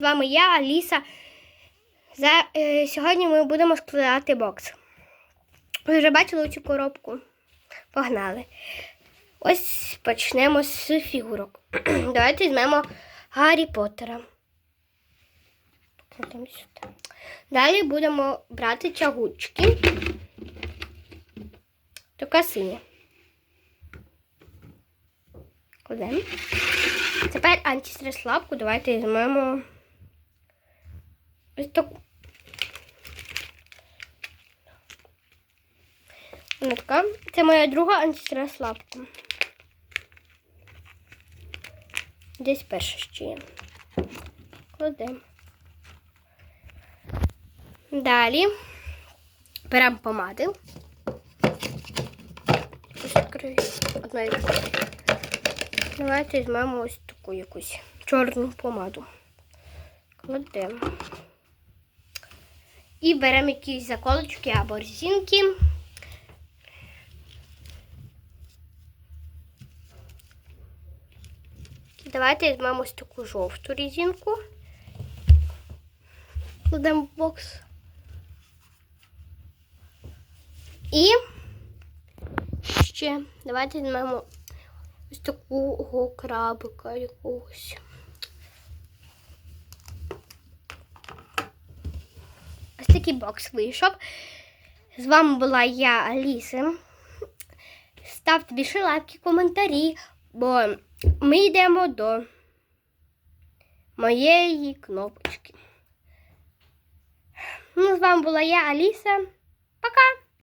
З вами я, Аліса. За, е, сьогодні ми будемо складати бокс. Ви вже бачили цю коробку? Погнали. Ось почнемо з фігурок. Давайте візьмемо Гаррі Поттера. Далі будемо брати тягучки. Така синя. Кладемо. Тепер антистрес лапку давайте візьмемо ось таку. Вона така. Це моя друга антистрес лапка. Десь перша ще є. Кладемо. Далі беремо помади. Ось відкрию рукою. Давайте візьмемо ось таку якусь чорну помаду. Кладемо. І беремо якісь заколочки або резинки. Давайте візьмемо ось таку жовту резинку. Кладемо в бокс. І ще давайте візьмемо ось такого крабика якогось. Ось такий бокс вийшов. З вами була я, Аліса. Ставте більше лайки, коментарі, бо ми йдемо до моєї кнопочки. Ну, з вами була я, Аліса.